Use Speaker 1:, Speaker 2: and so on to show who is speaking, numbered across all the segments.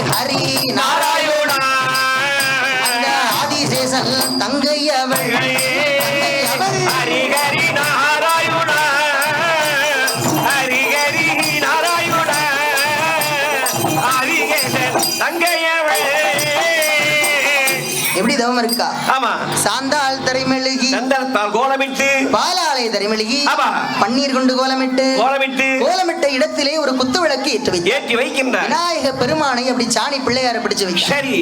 Speaker 1: ஹரி ஹரி நாராயண. அந்த ஆதிசேஷன் தங்கை அவள். தங்கை அவள்.
Speaker 2: ஹரிஹரி நாராயண. ஹரிஹரி நாராயண. ஹரிகேசன் தங்கையவள்
Speaker 1: எப்படி தவம் இருக்கா?
Speaker 2: ஆமா.
Speaker 1: சாந்தாள் பாலாலை தரைமெழுகி
Speaker 2: ஆமா.
Speaker 1: பன்னீர் கொண்டு கோலமிட்டு
Speaker 2: கோலமிட்டு.
Speaker 1: கோலமிட்ட இடத்திலே ஒரு குத்து விளக்கு ஏற்றி வைத்து
Speaker 2: ஏற்றி வைக்கின்றார்.
Speaker 1: விநாயக பெருமானை அப்படி சாணி பிள்ளையார பிடிச்சு வைக்க
Speaker 2: சரி.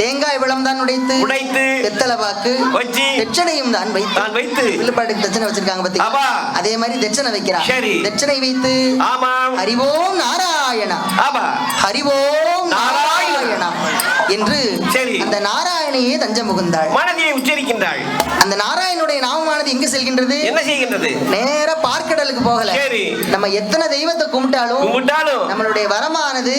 Speaker 1: தேங்காய் பழம் தான் உடைத்து
Speaker 2: உடைத்து
Speaker 1: வெத்தலை பாக்கு
Speaker 2: வச்சு
Speaker 1: தட்சணையும் தான் வைத்து
Speaker 2: தான் வைத்து
Speaker 1: வில்லுப்பாட்டுக்கு தட்சணை வச்சிருக்காங்க பத்தி. அதே மாதிரி தட்சணை வைக்கிறார்.
Speaker 2: சரி.
Speaker 1: தட்சணை வைத்து
Speaker 2: ஆமாம்
Speaker 1: ஹரிவோம் நாராயணா.
Speaker 2: ஆமா.
Speaker 1: ஹரிவோம்.
Speaker 2: நாராயணா.
Speaker 1: என்று அந்த நாராயணையே தஞ்சம் புகுந்தாள்
Speaker 2: மனதிலே உச்சரிக்கின்றாள்.
Speaker 1: அந்த நாராயணுடைய நாமமானது எங்க செல்கின்றது?
Speaker 2: என்ன செய்கின்றது?
Speaker 1: நேர பார்க்கடலுக்கு போகல.
Speaker 2: சரி.
Speaker 1: நம்ம எத்தனை தெய்வத்தை கும்பிட்டாலும்
Speaker 2: கும்பிட்டாலும்.
Speaker 1: நம்மளுடைய வரமானது.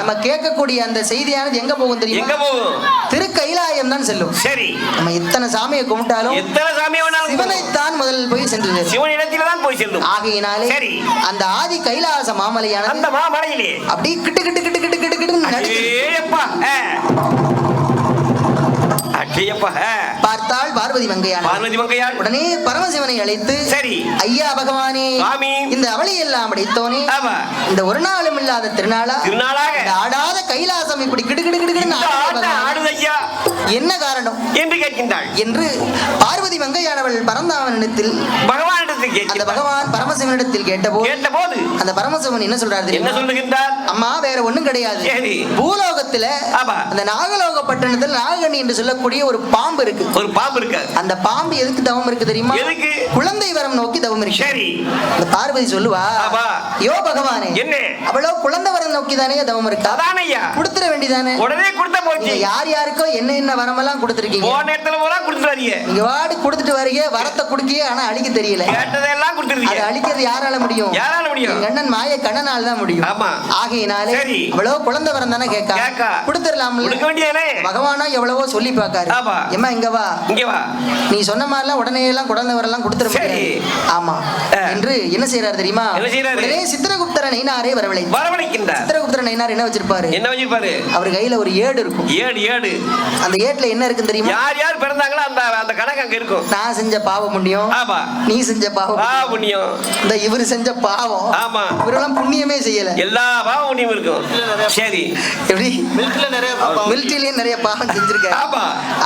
Speaker 1: நம்ம கேட்கக்கூடிய அந்த செய்தியானது எங்க போகும்
Speaker 2: எங்க
Speaker 1: தெரியுமா
Speaker 2: போகும்?
Speaker 1: திருக்கைலாயம் தான் செல்லும்.
Speaker 2: சரி.
Speaker 1: நம்ம எத்தனை சாமியை கும்பிட்டாலும்
Speaker 2: எத்தனை சாமி வேணாலும் போகும்.
Speaker 1: சிவனைத்தான் முதலில் போய் சென்று
Speaker 2: சிவன் இடத்தில தான் போய் செல்லும்.
Speaker 1: ஆகையினாலே
Speaker 2: சரி.
Speaker 1: அந்த ஆதி கைலாச மாமலையானது
Speaker 2: அந்த மாமலையிலே.
Speaker 1: அப்படி கிட்டு கிட்டு கிட்டு கிட்டு கிட்டு கிட்டு நடுக்குது. பார்த்தாள் பார்வதி மங்கையான.
Speaker 2: பார்வதி மங்கையாள்
Speaker 1: உடனே பரமசிவனை அழைத்து
Speaker 2: சரி.
Speaker 1: ஐயா பகவானே. இந்த அவளை எல்லாம் அடைத்தோனே இந்த ஒரு நாளும் இல்லாத திருநாளா?
Speaker 2: திருநாளாக.
Speaker 1: ஆடாத கைலாசம் இப்படி கிடு கிடு என்ன காரணம்?
Speaker 2: என்று கேட்கின்றாள்.
Speaker 1: என்று பார்வதி மங்கையானவள் பரந்தாவனிடத்தில்
Speaker 2: பகவானிடத்தில்
Speaker 1: அந்த பகவான் பரமசிவனிடத்தில் கேட்டபோது
Speaker 2: கேட்டபோது
Speaker 1: அந்த பரமசிவன் என்ன சொல்றாரு
Speaker 2: என்ன சொல்லுகின்றார்?
Speaker 1: அம்மா வேற ஒண்ணும் கிடையாது. பூலோகத்துல. அந்த நாகலோக பட்டணத்தில் நாககணி என்று சொல்லக்கூடிய ஒரு பாம்பு இருக்கு.
Speaker 2: ஒரு பாம்பு இருக்காது.
Speaker 1: அந்த பாம்பு எதுக்கு தவம் இருக்கு தெரியுமா?
Speaker 2: எதுக்கு?
Speaker 1: குழந்தை வரம் நோக்கி தவம் இருக்கு.
Speaker 2: சரி.
Speaker 1: அந்த பார்வதி சொல்லுவா. யோ பகவானே
Speaker 2: என்ன?
Speaker 1: அவ்வளோ குழந்தை வரம் நோக்கி தானே தவம் இருக்கா?
Speaker 2: அதானையா?
Speaker 1: கொடுத்துட வேண்டியதானே?
Speaker 2: உடனே கொடுத்த போச்சு.
Speaker 1: யார் யாருக்கோ என்ன என்ன வரமெல்லாம் கொடுத்துருக்கீங்க.
Speaker 2: போன இடத்துல போல கொடுத்துறாதீங்க.
Speaker 1: நீங்க வாடி கொடுத்துட்டு வரீங்க வரத்தை கொடுக்கிய ஆனா அழிக்க தெரியல.
Speaker 2: கேட்டதெல்லாம்
Speaker 1: அதை
Speaker 2: கொடுத்துருக்கீங்க
Speaker 1: அழிக்கிறது யாரால முடியும்?
Speaker 2: யாரால முடியும்?
Speaker 1: எங்க அண்ணன் மாய கண்ணனால் தான் முடியும்.
Speaker 2: ஆமா.
Speaker 1: ஆகையினாலே
Speaker 2: சரி.
Speaker 1: அவ்வளவு குழந்தை வரம் தானே கேட்கா. கொடுத்துடலாம்ல.
Speaker 2: கொடுக்க வேண்டியதானே?
Speaker 1: பகவானா எவ்வளவோ சொல்லி பார்க்காரு.
Speaker 2: ஆமா.
Speaker 1: எம்மா இங்க வா.
Speaker 2: இங்க வா.
Speaker 1: நீ சொன்ன மாதிரிலாம் உடனே எல்லாம் குழந்தை வரலாம் கொடுத்துட
Speaker 2: சரி.
Speaker 1: முடியாது. ஆமா. என்று என்ன செய்யறாரு தெரியுமா?
Speaker 2: என்ன?
Speaker 1: உடனே சித்திரகுப்தர நைனாரே வரவழை
Speaker 2: வரவழைக்கின்றார்.
Speaker 1: சித்திரகுப்தர நைனார் என்ன வச்சிருப்பாரு?
Speaker 2: என்ன வச்சிருப்பாரு?
Speaker 1: அவர் கையில ஒரு ஏடு இருக்கும்.
Speaker 2: ஏடு ஏடு.
Speaker 1: அந்த ஏட்டுல என்ன இருக்குன்னு தெரியுமா?
Speaker 2: யார் யார் பிறந்தாங்களோ அந்த அந்த கணக்கு அங்க இருக்கும்.
Speaker 1: நான் செஞ்ச பாவ புண்ணியம்
Speaker 2: ஆமா.
Speaker 1: நீ செஞ்ச பாவம்
Speaker 2: புண்ணியம்.
Speaker 1: இந்த இவரு செஞ்ச பாவம்
Speaker 2: ஆமா.
Speaker 1: இவரெல்லாம் புண்ணியமே செய்யல.
Speaker 2: எல்லா பாவம் புண்ணியம் இருக்கும். சரி.
Speaker 1: எப்படி?
Speaker 3: மில்க்ல நிறைய
Speaker 1: மிலிட்டரியிலயும் நிறைய பாவம் செஞ்சிருக்காரு.
Speaker 2: ஆமா.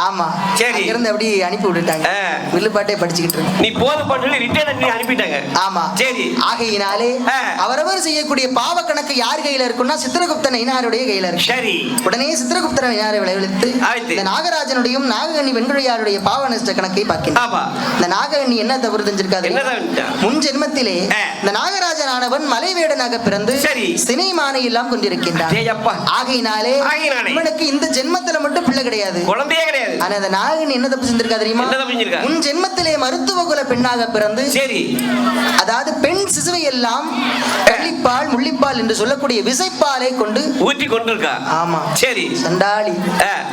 Speaker 1: ஆமா.
Speaker 2: சரி.
Speaker 1: இருந்து அப்படி அனுப்பி விட்டுட்டாங்க. வில்லுப்பாட்டே படிச்சுக்கிட்டு இருக்கு.
Speaker 2: நீ போதும் பண்ணி ரிட்டர்ன் பண்ணி அனுப்பிட்டாங்க.
Speaker 1: ஆமா.
Speaker 2: சரி.
Speaker 1: ஆகையினாலே. அவரவர் செய்யக்கூடிய பாவ கணக்கு யார் கையில இருக்குன்னா சித்திரகுப்தன் இனாருடைய கையில இருக்கு.
Speaker 2: சரி.
Speaker 1: உடனே சித்திரகுப்தன் இனாரை விளைவித்து. இந்த நாகராஜனுடையும் நாககண்ணி வெண்குழையாருடைய பாவ நஷ்ட கணக்கை பார்க்கின்றார்.
Speaker 2: ஆமா.
Speaker 1: இந்த நாககண்ணி என்ன தவறு செஞ்சிருக்காது? முன் ஜென்மத்திலே. இந்த நாகராஜனானவன் மலைவேடனாக பிறந்து
Speaker 2: சரி.
Speaker 1: சினை மானை எல்லாம் கொண்டிருக்கின்றான் ஆகையினாலே இவனுக்கு இந்த ஜென்மத்துல மட்டும் பிள்ளை கிடையாது.
Speaker 2: குழந்தையே கிடையாது.
Speaker 1: ஆனா அந்த நாகன் என்ன தப்பு செஞ்சிருக்கா தெரியுமா?
Speaker 2: என்ன தப்பு செஞ்சிருக்கா?
Speaker 1: முன் ஜென்மத்திலே மருத்துவ குல பெண்ணாக பிறந்து
Speaker 2: சரி.
Speaker 1: அதாவது பெண் சிசுவை எல்லாம் கள்ளிப்பால் முள்ளிப்பால் என்று சொல்லக்கூடிய விசைப்பாலை கொண்டு
Speaker 2: ஊற்றி கொண்டிருக்கா.
Speaker 1: ஆமா.
Speaker 2: சரி.
Speaker 1: சண்டாளி.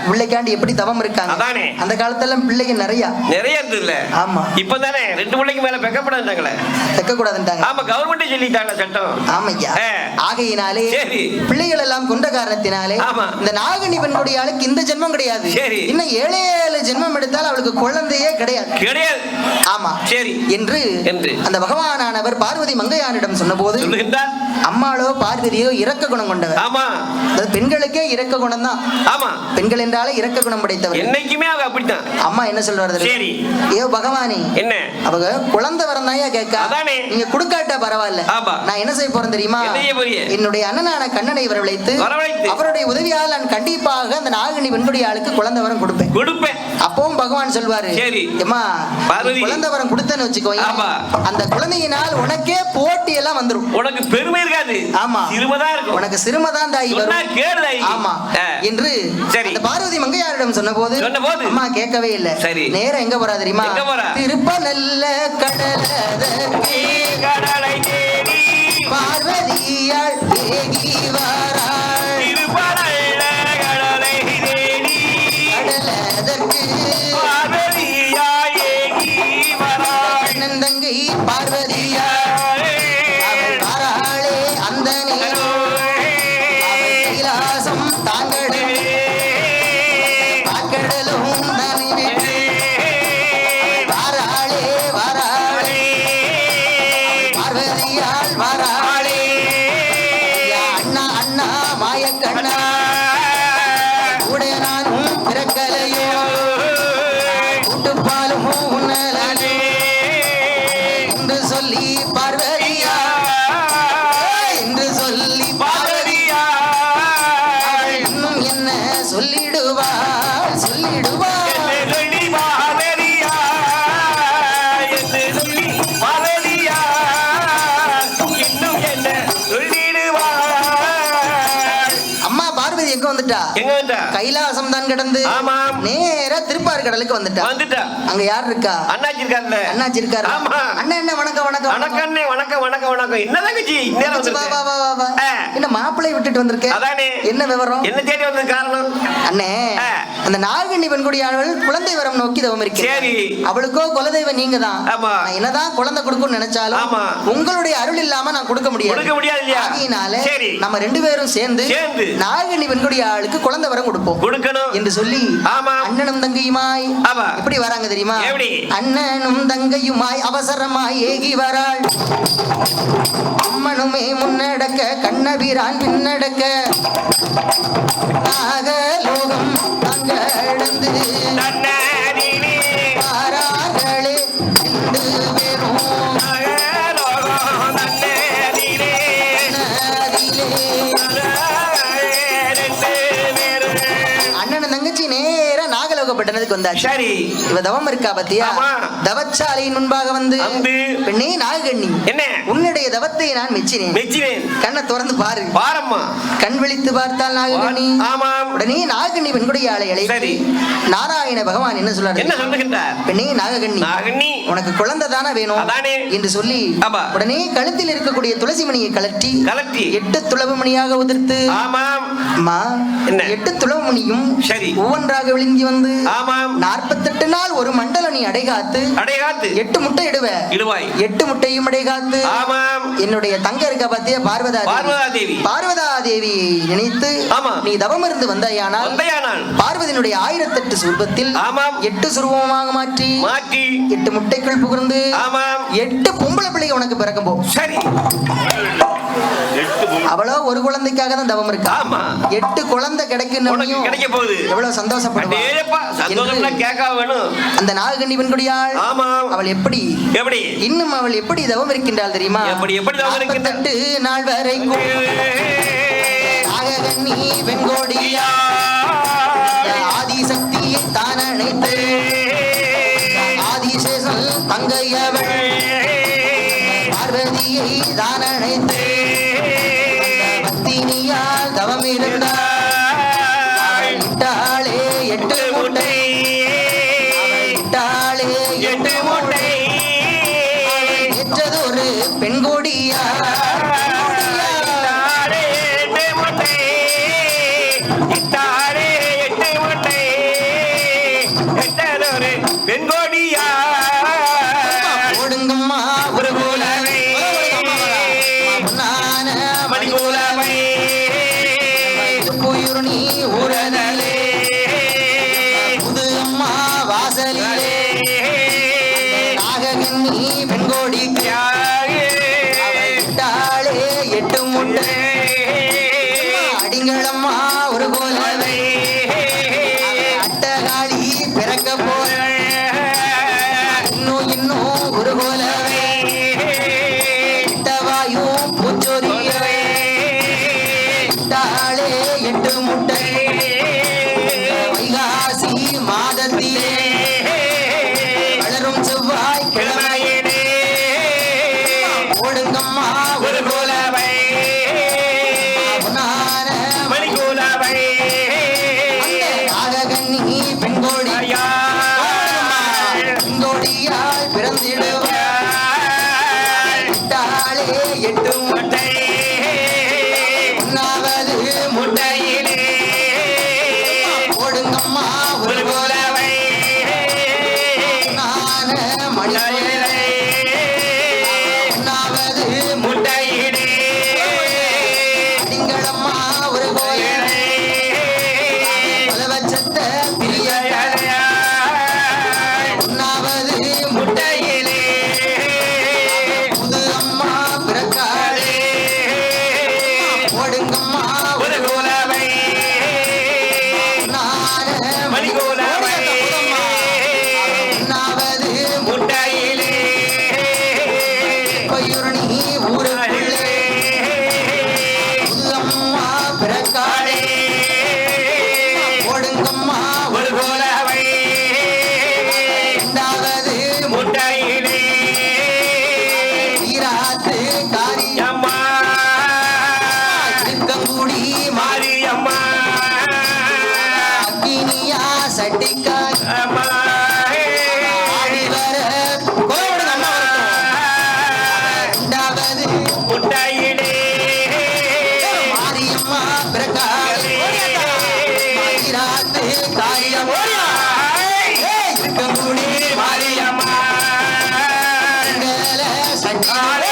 Speaker 1: பிள்ளைக்காண்டி எப்படி தவம் இருக்காங்க?
Speaker 2: அதானே.
Speaker 1: அந்த காலத்துல பிள்ளைங்க நிறைய.
Speaker 2: நிறைய இருந்தது இல்ல
Speaker 1: ஆமா.
Speaker 2: இப்பதானே ரெண்டு பிள்ளைக்கு மேல பெக்கப்படாதுங்களே
Speaker 1: வைக்க கூடாதுன்ட்டாங்க
Speaker 2: ஆமா கவர்மெண்ட் சொல்லிட்டாங்க சட்டம்.
Speaker 1: ஆமையா. ஆகையினாலே. பிள்ளைகள் எல்லாம் கொண்ட காரணத்தினாலே. இந்த நாகனி பெண்ணுடைய ஆளுக்கு இந்த ஜென்மம் கிடையாது. இன்னும் ஏழு ஏழு ஜென்மம் எடுத்தால் அவளுக்கு குழந்தையே கிடையாது
Speaker 2: கிடையாது
Speaker 1: ஆமா
Speaker 2: சரி.
Speaker 1: என்று
Speaker 2: என்று.
Speaker 1: அந்த பகவானானவர் பார்வதி மங்கையானிடம் சொன்னபோது அம்மாளோ பார்வதியோ இரக்க குணம் கொண்டவர்
Speaker 2: ஆமா
Speaker 1: அதாவது பெண்களுக்கே இரக்க குணம் தான்
Speaker 2: ஆமா
Speaker 1: பெண்கள் என்றாலே இரக்க குணம் படைத்தவர்
Speaker 2: என்னைக்குமே அவ அப்படித்தான்
Speaker 1: அம்மா என்ன தெரியுமா?
Speaker 2: சரி.
Speaker 1: ஏ பகவானே
Speaker 2: என்ன
Speaker 1: அவங்க குழந்தை வரம் தான் கேட்க
Speaker 2: அதானே.
Speaker 1: நீங்க குடுக்காட்டா பரவாயில்ல. நான் என்ன செய்ய போறேன் தெரியுமா? என்னுடைய அண்ணனான கண்ணனை வரவழைத்து. அவருடைய உதவியால் நான் நான் கண்டிப்பாக அந்த நாகனி வெண்குடி ஆளுக்கு குழந்தை வரம் கொடுப்பேன்
Speaker 2: கொடுப்பேன்
Speaker 1: அப்பவும் பகவான் சொல்வாரு
Speaker 2: சரி.
Speaker 1: நீ குழந்தை வரம் கொடுத்தேன்னு வச்சுக்கோங்க
Speaker 2: ஆமா.
Speaker 1: அந்த குழந்தையினால் உனக்கே போட்டி எல்லாம் வந்துரும்
Speaker 2: உனக்கு பெருமை இருக்காது
Speaker 1: ஆமா
Speaker 2: சிறுமதா இருக்கும்
Speaker 1: உனக்கு சிறுமதான் தாய்
Speaker 2: சொன்னா
Speaker 1: வரும் ஆமா. என்று
Speaker 2: சரி.
Speaker 1: அந்த பார்வதி மங்கையாரிடம் சொன்னபோது
Speaker 2: சொன்னபோது?
Speaker 1: அம்மா கேட்கவே இல்ல
Speaker 2: சரி.
Speaker 1: நேரா எங்க போறா தெரியுமா? திருப்ப நல்ல
Speaker 2: கடலை
Speaker 1: சொல்லிடுவாள் சொல்லிடுவாள். எங்க வந்துட்டா
Speaker 2: எங்க வந்தா
Speaker 1: கைலாசம் தான் கிடந்து. நேரா திருப்பார் கடலுக்கு வந்துட்டா
Speaker 2: வந்துட்டா
Speaker 1: அங்க யார் இருக்கா
Speaker 2: அண்ணாச்சி இருக்காருல்ல
Speaker 1: அண்ணாச்சி இருக்காரு
Speaker 2: ஆமா.
Speaker 1: அண்ணா என்ன வணக்கம் வணக்கம்
Speaker 2: வணக்கம் அண்ணே வணக்கம் வணக்கம் வணக்கம் என்ன தங்கச்சி நேரம்
Speaker 1: வா, வா, வா, வா. என்ன மாப்பிள்ளை விட்டுட்டு வந்திருக்கேன்
Speaker 2: அதானே
Speaker 1: என்ன விவரம்
Speaker 2: என்ன தேடி வந்தது காரணம்
Speaker 1: அண்ணே. அந்த நாகண்ணி பெண்குடியானவள் குழந்தை வரம் நோக்கி தவம் இருக்கிறார்
Speaker 2: சரி.
Speaker 1: அவளுக்கோ குலதெய்வம் நீங்க தான்
Speaker 2: ஆமா.
Speaker 1: என்னதான் குழந்தை கொடுக்கும்னு நினைச்சாலும்
Speaker 2: ஆமா.
Speaker 1: உங்களுடைய அருள் இல்லாம நான் கொடுக்க முடியாது
Speaker 2: கொடுக்க முடியாது இல்லையா? சரி.
Speaker 1: நம்ம ரெண்டு பேரும் சேர்ந்து
Speaker 2: சேர்ந்து.
Speaker 1: நாகண்ணி பெண்குடி ஆளுக்கு குழந்தை வரம் கொடுப்போம்
Speaker 2: கொடுக்கணும்
Speaker 1: என்று சொல்லி
Speaker 2: ஆமா.
Speaker 1: அண்ணனும் தங்கையுமாய்
Speaker 2: ஆமா.
Speaker 1: எப்படி வராங்க தெரியுமா
Speaker 2: எப்படி?
Speaker 1: அண்ணனும் தங்கையுமாய் அவசரமாய் ஏகி வராள் அம்மனுமே முன்னடக்க கண்ணபிரான் பின்னடக்க நாகலோகப்பட்டணத்துக்கு வந்தாச்சு
Speaker 2: சரி.
Speaker 1: இவ தவம் இருக்கா பத்தியா?
Speaker 2: ஆமா.
Speaker 1: தவச்சாலையின் முன்பாக வந்து
Speaker 2: வந்து
Speaker 1: பெண்ணே நாகண்ணி.
Speaker 2: என்ன?
Speaker 1: உன்னுடைய தவத்தை நான் மெச்சினேன்.
Speaker 2: மெச்சினேன்.
Speaker 1: கண்ணை திறந்து பாரு.
Speaker 2: பாரம்மா.
Speaker 1: கண் விழித்து பார்த்தால் நாகக்கண்ணி
Speaker 2: ஆமாம்
Speaker 1: உடனே நாகக்கண்ணி பெண்குடைய ஆளை அழைத்து
Speaker 2: சரி.
Speaker 1: நாராயண பகவான் என்ன சொல்றாரு
Speaker 2: என்ன சொல்லுகின்றார்?
Speaker 1: பெண்ணே நாகக்கண்ணி
Speaker 2: நாகண்ணி.
Speaker 1: உனக்கு குழந்தை தானே வேணும். என்று சொல்லி
Speaker 2: ஆமா.
Speaker 1: உடனே கழுத்தில் இருக்கக்கூடிய துளசி மணியை கலட்டி
Speaker 2: கலட்டி.
Speaker 1: எட்டு துளவு மணியாக உதிர்த்து
Speaker 2: ஆமாம்?
Speaker 1: எட்டு துளவு மணியும்
Speaker 2: சரி.
Speaker 1: ஒவ்வொன்றாக விழுங்கி வந்து
Speaker 2: ஆமாம்.
Speaker 1: நாற்பத்தெட்டு நாள் ஒரு மண்டலம் நீ அடைகாத்து
Speaker 2: அடைகாத்து.
Speaker 1: எட்டு முட்டை இடுவ.
Speaker 2: இடுவாய்.
Speaker 1: எட்டு முட்டையும் அடைகாத்து
Speaker 2: ஆமாம்.
Speaker 1: என்னுடைய தங்க இருக்க பத்திய பார்வதா.
Speaker 2: பார்வதா தேவி.
Speaker 1: பார்வதா தேவியை நினைத்து
Speaker 2: ஆமா.
Speaker 1: நீ தவம் இருந்து வந்தாயானால்
Speaker 2: வந்தையானால்.
Speaker 1: பார்வதியினுடைய ஆயிரத்தெட்டு சுரூபத்தில்
Speaker 2: ஆமாம்.
Speaker 1: எட்டு சுரூபமாக மாற்றி
Speaker 2: மாற்றி.
Speaker 1: எட்டு முட்டைக்குள் புகுந்து
Speaker 2: ஆமாம்.
Speaker 1: எட்டு பொம்பளை பிள்ளைங்க உனக்கு பிறக்கும் போ.
Speaker 2: சரி.
Speaker 1: அவளோ ஒரு குழந்தைக்காக தான் தவம் இருக்கா?
Speaker 2: ஆமா.
Speaker 1: எட்டு குழந்தை
Speaker 2: உனக்கு
Speaker 1: கிடைக்கணும்
Speaker 2: கிடைக்க போகுது.
Speaker 1: எவ்வளவு சந்தோஷப்படுவா?
Speaker 2: அடேப்பா சந்தோஷம்னா
Speaker 1: என்று
Speaker 2: கேட்க வேணும்?
Speaker 1: அந்த நாககண்ணி பெண்குடியாள் அவள் எப்படி?
Speaker 2: எப்படி?
Speaker 1: இன்னும் அவள் எப்படி தவம் இருக்கின்றாள் தெரியுமா?
Speaker 2: எப்படி- எப்படி தவம் இருக்கின்றாள்?
Speaker 1: நாற்பத்தெட்டு நாள் வரைக்கும் நாககண்ணி வெண்கோடியா ஆதிசக்தியை தான் அணைத்து ஆதிசேஷன் தங்கையவள் பார்வதியை தான் அணைத்து எட்டு ரெண்டு முட்டை.
Speaker 2: மாரியம்மா.
Speaker 1: மங்கள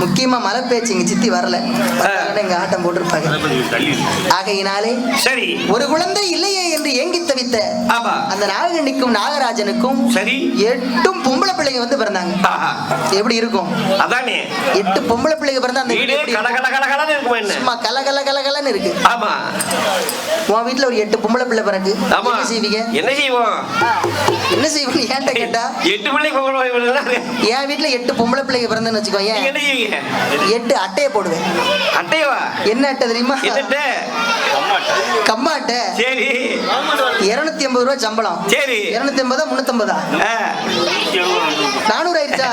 Speaker 1: முக்கியமா மலை பேச்சு சித்தி வரல. ஆட்டம் போட்டிருப்பாங்க. ஆகையினாலே
Speaker 2: சரி.
Speaker 1: ஒரு குழந்தை இல்லையே என்று ஏங்கி
Speaker 2: ஆமா.
Speaker 1: அந்த நாககண்ணிக்கும் நாகராஜனுக்கும்
Speaker 2: சரி.
Speaker 1: எட்டும் பொம்பளை பிள்ளைங்க வந்து பிறந்தாங்க. எப்படி இருக்கும்?
Speaker 2: அதானே.
Speaker 1: எட்டு பொம்பளை பிள்ளைங்க பிறந்தா அந்த வீடு சும்மா கல கல கல கலன்னு இருக்கு.
Speaker 2: ஆமா.
Speaker 1: உன் வீட்டுல ஒரு எட்டு பொம்பளை பிள்ளை பிறகு.
Speaker 2: ஆமா.
Speaker 1: என்ன செய்வீங்க?
Speaker 2: என்ன செய்வோம்?
Speaker 1: என்ன செய்வீங்க? ஏன்ட்ட கேட்டா?
Speaker 2: எட்டு போகணும்
Speaker 1: என் வீட்டுல எட்டு பொம்பளை பிள்ளைங்க பிறந்தேன்னு வச்சுக்கோ ஏன் எட்டு அட்டையை போடுவேன்.
Speaker 2: அட்டையவா
Speaker 1: என்ன அட்டை தெரியுமா?
Speaker 2: என்னட்ட?
Speaker 1: கம்மா அட்டை
Speaker 2: சரி.
Speaker 1: இருநூத்தி ஐம்பது ரூபாய் சம்பளம்.
Speaker 2: சரி.
Speaker 1: இருநூத்தி ஐம்பதா முன்னூத்தம்பதா நானூறு ஆயிடுச்சா?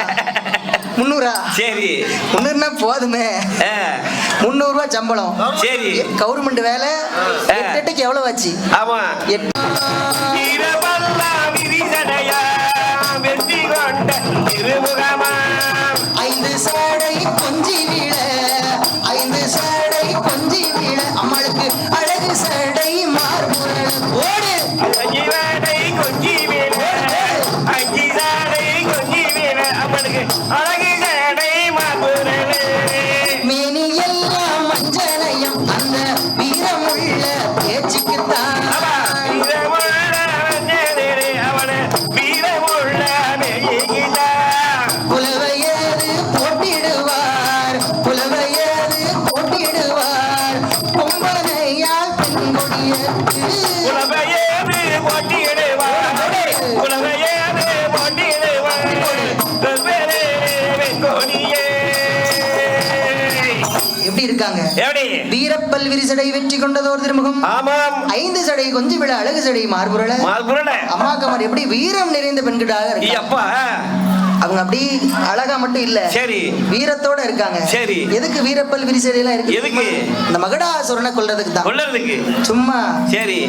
Speaker 1: முந்நூறா
Speaker 2: சரி.
Speaker 1: முந்நூறுனா போதுமே. முந்நூறு ரூபாய் சம்பளம்.
Speaker 2: சரி.
Speaker 1: கவர்மெண்ட் வேலை. எட்டு எட்டுக்கு எவ்வளவு ஆச்சு?
Speaker 2: ஆமா.
Speaker 1: எட்டு
Speaker 2: திருமுகமா?
Speaker 1: இருக்காங்க. வீரப்பல் விரிசடை வெற்றி கொண்டதோர் திருமுகம். ஐந்து சடை கொஞ்சி விழ அழகு சடை மார்புரள அம்மா கமர் எப்படி வீரம் நிறைந்த பெண்களாக இருக்காங்க அவங்க அப்படி அழகா மட்டும் இல்ல.
Speaker 2: சரி.
Speaker 1: வீரத்தோட இருக்காங்க.
Speaker 2: சரி.
Speaker 1: எதுக்கு வீரப்பல் விரிசடை எல்லாம் இருக்கு?
Speaker 2: எதுக்கு?
Speaker 1: இந்த மகடாசுரனை கொல்றதுக்கு தான்.
Speaker 2: கொள்ளறதுக்கு
Speaker 1: சும்மா
Speaker 2: சரி.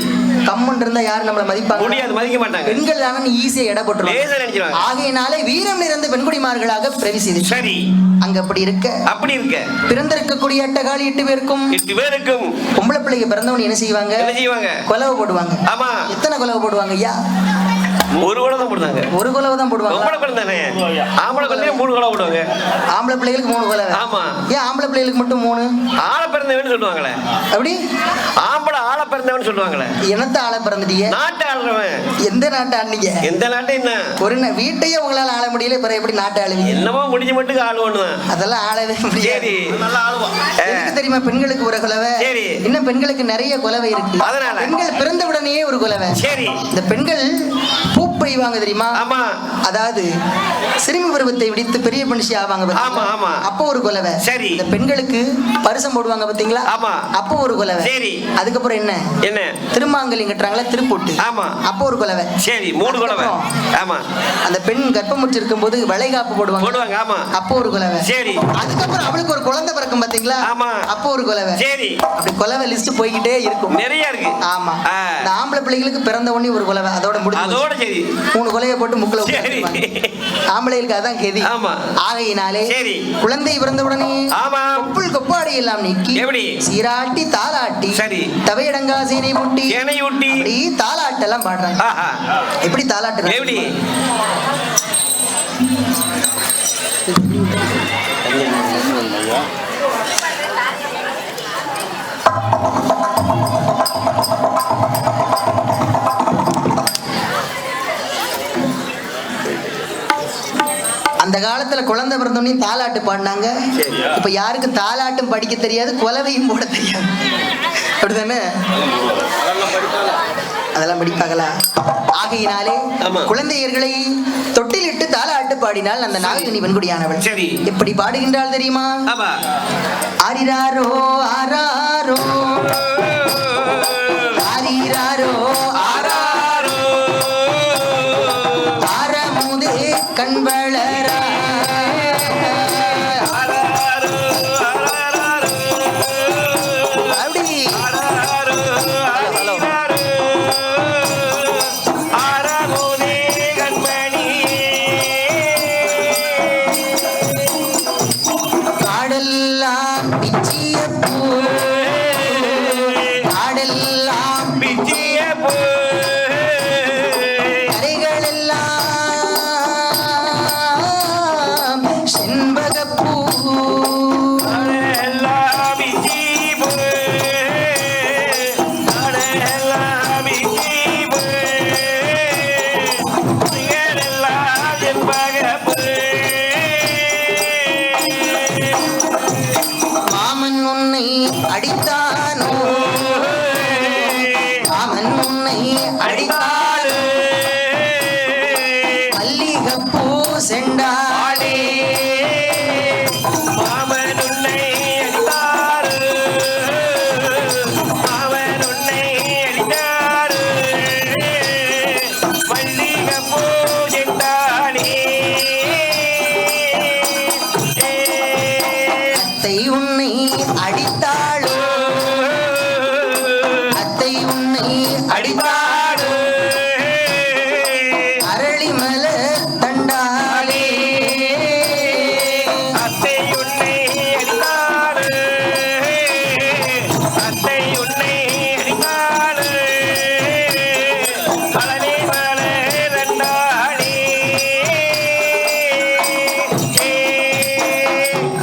Speaker 1: கம்மன் இருந்தா யாரும் நம்மள மதிப்பாங்க?
Speaker 2: முடியாது மதிக்க மாட்டாங்க.
Speaker 1: பெண்கள் தானே ஈஸியா இட போட்டுருவாங்க. ஆகையினாலே வீரம் நிறைந்த பெண்குடிமார்களாக பிரவேசிது
Speaker 2: சரி.
Speaker 1: அங்க அப்படி இருக்க.
Speaker 2: அப்படி இருக்க.
Speaker 1: பிறந்திருக்கக்கூடிய அட்டகாளி எட்டு பேருக்கும்
Speaker 2: எட்டு பேருக்கும்.
Speaker 1: பொம்பளை பிள்ளைங்க பிறந்தவன் என்ன செய்வாங்க?
Speaker 2: என்ன செய்வாங்க?
Speaker 1: கொலவை போடுவாங்க.
Speaker 2: ஆமா.
Speaker 1: எத்தனை கொலவை போடுவாங்க ஐயா?
Speaker 2: ஒரு குடம் தான் போடுதாங்க
Speaker 1: ஒரு கொலவை தான் போடுவாங்க.
Speaker 2: பொம்பளை குடம் தானே? ஆம்பளை குழந்தைய மூணு குடம் போடுவாங்க.
Speaker 1: ஆம்பளை பிள்ளைகளுக்கு மூணு கொலவை
Speaker 2: ஆமா.
Speaker 1: ஏன் ஆம்பளை பிள்ளைகளுக்கு மட்டும் மூணு?
Speaker 2: ஆளை பிறந்தவன் சொல்லுவாங்களே.
Speaker 1: அப்படி?
Speaker 2: ஆம்பளை ஆளை பிறந்தவன் சொல்லுவாங்களே.
Speaker 1: என்னத்த ஆள பிறந்துட்டீங்க?
Speaker 2: நாட்டை ஆளுறவன்.
Speaker 1: எந்த நாட்டை ஆண்டீங்க
Speaker 2: எந்த நாட்டை என்ன?
Speaker 1: ஒரு வீட்டையே உங்களால ஆள முடியல பிறகு எப்படி நாட்டை ஆளுவீங்க?
Speaker 2: என்னமோ முடிஞ்ச மட்டும் ஆள் ஒண்ணுதான்
Speaker 1: அதெல்லாம் ஆளவே
Speaker 2: சரி. ஆ.
Speaker 1: எதுக்கு தெரியுமா பெண்களுக்கு ஒரு குலவை?
Speaker 2: சரி.
Speaker 1: இன்னும் பெண்களுக்கு நிறைய குலவை இருக்கு?
Speaker 2: அதனால?
Speaker 1: பெண்கள் பிறந்த உடனேயே ஒரு குலவை.
Speaker 2: சரி.
Speaker 1: இந்த பெண்கள் பூ பெய்வாங்க தெரியுமா?
Speaker 2: ஆமா.
Speaker 1: அதாவது சிறுமி பருவத்தை விடித்து பெரிய மனுஷி ஆவாங்க?
Speaker 2: ஆமா, ஆமா.
Speaker 1: அப்போ ஒரு குலவை.
Speaker 2: சரி.
Speaker 1: இந்த பெண்களுக்கு பரிசம் போடுவாங்க பாத்தீங்களா?
Speaker 2: ஆமா.
Speaker 1: அப்போ ஒரு குலவை.
Speaker 2: சரி.
Speaker 1: அதுக்கப்புறம் என்ன?
Speaker 2: என்ன?
Speaker 1: திருமாங்கல்யம் கட்டுறாங்களா திருப்பொட்டு.
Speaker 2: ஆமா.
Speaker 1: அப்போ ஒரு குலவை.
Speaker 2: சரி மூணு
Speaker 1: அதுக்கப்புறம்
Speaker 2: ஆமா.
Speaker 1: அந்த பெண் கர்ப்பமுற்று இருக்கும்போது வளைகாப்பு போடுவாங்க.
Speaker 2: போடுவாங்க ஆமா.
Speaker 1: அப்போ ஒரு குலவை.
Speaker 2: சரி.
Speaker 1: அதுக்கப்புறம் அவளுக்கு ஒரு குழந்தை பிறக்கும் பாத்தீங்களா?
Speaker 2: ஆமா.
Speaker 1: அப்போ ஒரு குலவை.
Speaker 2: சரி.
Speaker 1: அப்படி குலவை லிஸ்ட் போய்கிட்டே இருக்கும்.
Speaker 2: நிறைய இருக்கு.
Speaker 1: ஆமா. இந்த ஆம்பளை பிள்ளைகளுக்கு பிறந்த உடனே ஒரு குலவை அதோட முடிஞ்சு.
Speaker 2: அதோட சரி
Speaker 1: மூணு கொலையை போட்டு முக்குல. ஆம்பளைகளுக்கு அதான் கெதி
Speaker 2: ஆமா.
Speaker 1: ஆகையினாலே
Speaker 2: சரி.
Speaker 1: குழந்தை பிறந்த உடனே
Speaker 2: ஆமா
Speaker 1: கொப்புள் கொப்பாடி எல்லாம் நீக்கி
Speaker 2: எப்படி?
Speaker 1: சீராட்டி தாலாட்டி
Speaker 2: சரி.
Speaker 1: தவையடங்கா சீனை முட்டி
Speaker 2: சேனை ஊட்டி
Speaker 1: அப்படி தாலாட்டெல்லாம் பாடுறாங்க எப்படி தாலாட்டு
Speaker 2: எப்படி
Speaker 1: காலத்துல குழந்தை பிறந்தோடனே தாலாட்டு பாடினாங்க. இப்ப யாருக்கும் தாலாட்டும் படிக்க தெரியாது குலவையும் போட தெரியாது. அப்படிதானே? அதெல்லாம் படிப்பாங்களா? ஆகையினாலே. குழந்தையர்களை தொட்டிலிட்டு தாலாட்டு பாடினால் அந்த நாகக்கனி பெண்குடியானவள்
Speaker 2: சரி.
Speaker 1: எப்படி பாடுகின்றாள் தெரியுமா? ஆரிராரோ ஆராரோ. ஆரிராரோ
Speaker 2: Yeah.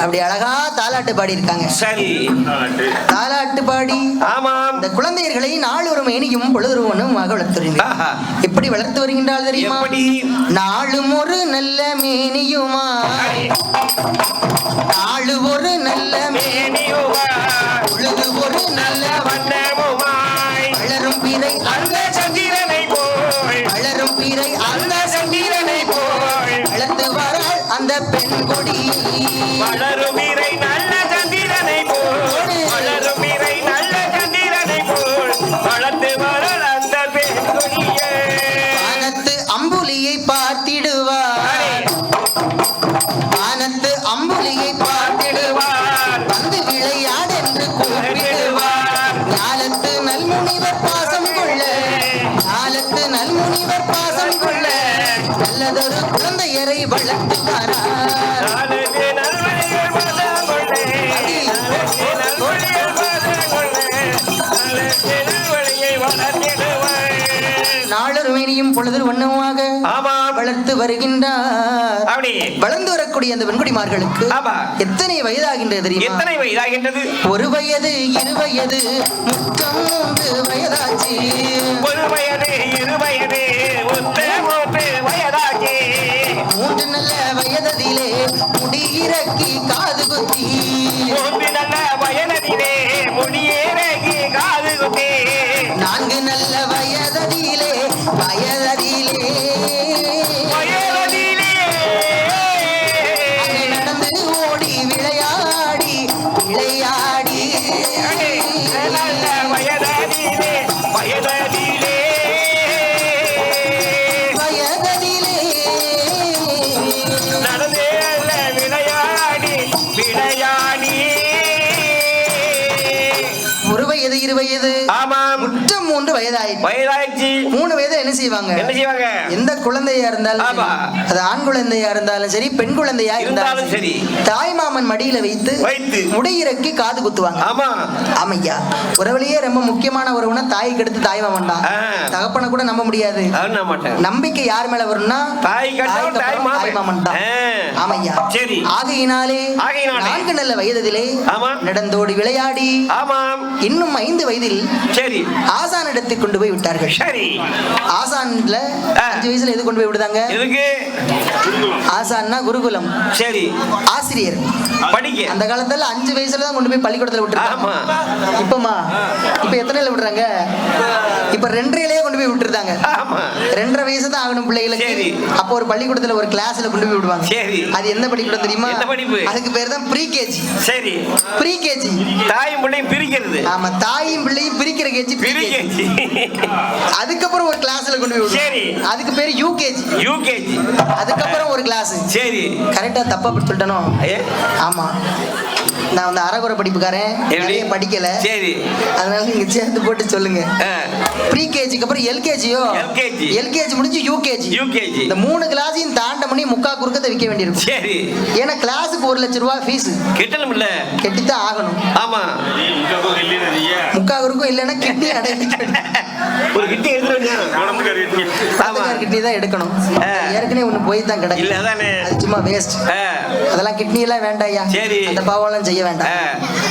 Speaker 1: அப்படி அழகா தாலாட்டு பாடி இருக்காங்க
Speaker 2: சரி.
Speaker 1: தாலாட்டு. பாடி
Speaker 2: ஆமாம்
Speaker 1: அந்த குழந்தையர்களை நாளொரு மேனியும் பொழுதுருவனும் வளர்த்துறீங்க. எப்படி வளர்த்து வருகின்றால் தெரியுமா? நாளும் ஒரு நல்ல மேனியுமா? நாளு ஒரு நல்ல மேனி பொழுது ஒரு நல்ல வளரும் பிறை நாளொரு மேனியும் பொழுது வண்ணமாக
Speaker 2: ஆமாம்
Speaker 1: வளர்த்து வருகின்றார். வளர்ந்து வரக்கூடிய அந்த பெண்குடிமார்களுக்கு
Speaker 2: ஆமா.
Speaker 1: எத்தனை வயதாகின்றது தெரியுமா?
Speaker 2: எத்தனை வயதாகின்றது?
Speaker 1: ஒரு வயது இரு வயது முற்றம் மூன்று வயதாச்சு.
Speaker 2: ஒரு வயது இரு வயது மூன்று
Speaker 1: நல்ல வயதிலே முடியிறக்கி காது குத்தி.
Speaker 2: மூன்று நல்ல வயதிலே முடியேறகி காது குத்தி.
Speaker 1: நான்கு நல்ல வயதிலே வயதிலே அங்கே நடந்து ஓடி விளையாடி விளையாடி.
Speaker 2: நல்ல வயதிலே வயதிலே
Speaker 1: வயதிலே
Speaker 2: நடந்தே விளையாடி விளையாடி
Speaker 1: ஒரு வயது இரு வயது
Speaker 2: ஆமாம்.
Speaker 1: முற்றம் மூன்று வயதாயிற்று
Speaker 2: வயதாயிடுச்சு
Speaker 1: மூணு வயது என்ன செய்வாங்க
Speaker 2: என்ன செய்வாங்க
Speaker 1: எந்த குழந்தையா இருந்தாலும் அது ஆண் குழந்தையா இருந்தாலும் சரி பெண் குழந்தையா இருந்தாலும் சரி. தாய் மாமன் மடியில வைத்து
Speaker 2: வைத்து.
Speaker 1: முடியிறக்கி காது குத்துவாங்க
Speaker 2: ஆமா
Speaker 1: ஆமையா உறவுலயே ரொம்ப முக்கியமான உறவுனா தாய்க்கு அடுத்து தாய் மாமன் தான். தகப்பனை கூட நம்ப முடியாது நம்பிக்கை யார் மேல வரும்னா
Speaker 2: தாய் தாய் மாமன்.
Speaker 1: தான். ஆமையா
Speaker 2: சரி.
Speaker 1: ஆகையினாலே. நான்கு நல்ல வயதிலே. நடந்தோடி விளையாடி
Speaker 2: ஆமாம்
Speaker 1: இன்னும் ஐந்து வயதில்
Speaker 2: சரி
Speaker 1: ஆசான ஆசானிடத்தை கொண்டு போய் விட்டார்கள்
Speaker 2: சரி
Speaker 1: ஆசான்ல. அஞ்சு வயசுல எது கொண்டு போய் விடுதாங்க?
Speaker 2: எதுக்கு?
Speaker 1: ஆசான்னா குருகுலம்.
Speaker 2: சரி.
Speaker 1: ஆசிரியர்.
Speaker 2: படிக்க.
Speaker 1: அந்த காலத்துல அஞ்சு வயசுல தான் கொண்டு போய் பள்ளிக்கூடத்துல விட்டுருக்காங்க. இப்பமா இப்ப எத்தனைல விடுறாங்க? இப்ப ரெண்டரையிலேயே கொண்டு போய் விட்டுருந்தாங்க. ரெண்டரை வயசு தான் ஆகணும் பிள்ளைகளுக்கு. அப்போ ஒரு பள்ளிக்கூடத்துல ஒரு கிளாஸ்ல கொண்டு போய் விடுவாங்க.
Speaker 2: சரி.
Speaker 1: அது என்ன பள்ளிக்கூடம் தெரியுமா? அதுக்கு பேர் தான் ப்ரீ கேஜி
Speaker 2: சரி.
Speaker 1: ப்ரீ கேஜி
Speaker 2: தாயும் பிள்ளையும் பிரிக்கிறது.
Speaker 1: ஆமா தாயும் பிள்ளையும் பிரிக்கிற கேஜி அதுக்கப்புறம் ஒரு கிளாஸ்ல கொண்டு போய்
Speaker 2: சரி.
Speaker 1: அதுக்கு பேர் யூகேஜி
Speaker 2: யூகேஜி
Speaker 1: அதுக்கப்புறம் ஒரு கிளாஸ்
Speaker 2: சரி.
Speaker 1: கரெக்டா தப்பா அப்படி சொல்லிட்டனோ? ஆமா. நான் வந்து அறகுறை படிப்புக்காரன்? நிறைய படிக்கல.
Speaker 2: சரி.
Speaker 1: அதனால நீங்க சேர்த்து போட்டு சொல்லுங்க. ப்ரீ கேஜிக்கு அப்புறம் எல்கேஜியோ. எல்கேஜி முடிஞ்சு யூகேஜி
Speaker 2: யூகேஜி
Speaker 1: இந்த மூணு கிளாஸையும் தாண்ட பண்ணி முக்கா குறுக்கத்தை விற்க வேண்டியிருக்கும்.
Speaker 2: சரி.
Speaker 1: ஏன்னா கிளாஸுக்கு ஒரு லட்சம் ரூபாய் ஃபீஸ்
Speaker 2: கிட்டணும் இல்ல
Speaker 1: கெட்டித்தான் ஆகணும்.
Speaker 2: ஆமா.
Speaker 1: முக்கா குறுக்கும் இல்லைன்னா கிட்னி
Speaker 2: ஒரு
Speaker 1: கிட்னி தான் எடுக்கணும். ஏற்கனவே ஒண்ணு போய் தான்
Speaker 2: இல்ல
Speaker 1: கிடக்கு
Speaker 2: அதானே.
Speaker 1: அது சும்மா வேஸ்ட் அதெல்லாம் கிட்னி எல்லாம் வேண்டாம்யா
Speaker 2: சரி.
Speaker 1: அந்த பாவம்லாம் செய்ய வேண்டாம்.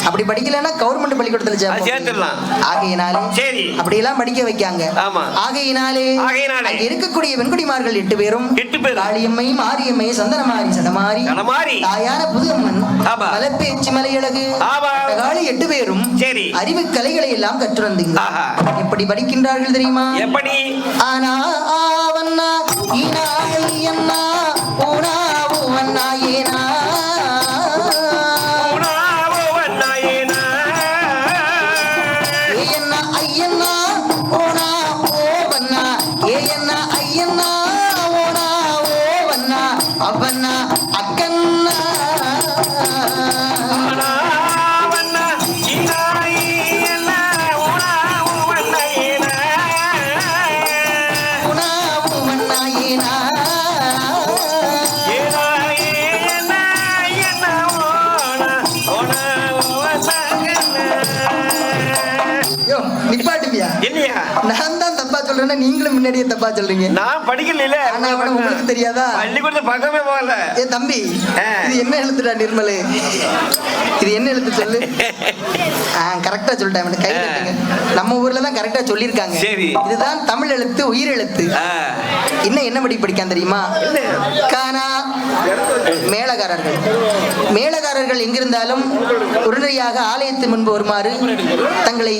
Speaker 1: அப்படி படிக்கலைன்னா கவர்மெண்ட் பள்ளிக்கூடத்துல.
Speaker 2: சேர்த்துடலாம்.
Speaker 1: ஆகையினாலே
Speaker 2: சரி.
Speaker 1: அப்படியெல்லாம் படிக்க வைக்காங்க
Speaker 2: ஆமா.
Speaker 1: ஆகையினாலே
Speaker 2: ஆகையினாலே.
Speaker 1: அங்க இருக்கக்கூடிய வெண்குடிமார்கள் எட்டு பேரும்
Speaker 2: எட்டு பேர்.
Speaker 1: காளியம்மை மாரியம்மை சந்தனமாரி சடமாரி
Speaker 2: சடமாரி.
Speaker 1: தாயான புதுஅம்மன்
Speaker 2: ஆமா.
Speaker 1: மலப்பேச்சி மலையழகு
Speaker 2: ஆமா.
Speaker 1: காளி எட்டு பேரும்
Speaker 2: சரி.
Speaker 1: அறிவு கலைகளை எல்லாம் கற்றுவந்தீங்க
Speaker 2: ஆஹா.
Speaker 1: எப்படி படிக்கின்றார்கள் தெரியுமா
Speaker 2: எப்படி
Speaker 1: ஆனா ஆவண்ணா ஈனா ஐயண்ணா ஊனா ஊவண்ணா ஏனா சொல்றேன்னா நீங்களும் முன்னாடியே தப்பா சொல்றீங்க.
Speaker 2: நான் படிக்கல
Speaker 1: உங்களுக்கு தெரியாதா?
Speaker 2: பள்ளிக்கூடத்து பக்கமே போகல.
Speaker 1: ஏ தம்பி. இது என்ன எழுத்துடா நிர்மலு? இது என்ன எழுத்து சொல்லு? கரெக்டா சொல்லிட்டேன் கை. தட்டுங்க. நம்ம ஊர்ல தான் கரெக்டா சொல்லியிருக்காங்க. இதுதான் தமிழ் எழுத்து உயிர் எழுத்து. இன்னும் என்ன படி படிக்கான் தெரியுமா? கானா மேளகாரர்கள். மேளகாரர்கள் எங்கிருந்தாலும் உடனடியாக ஆலயத்து முன்பு வருமாறு தங்களை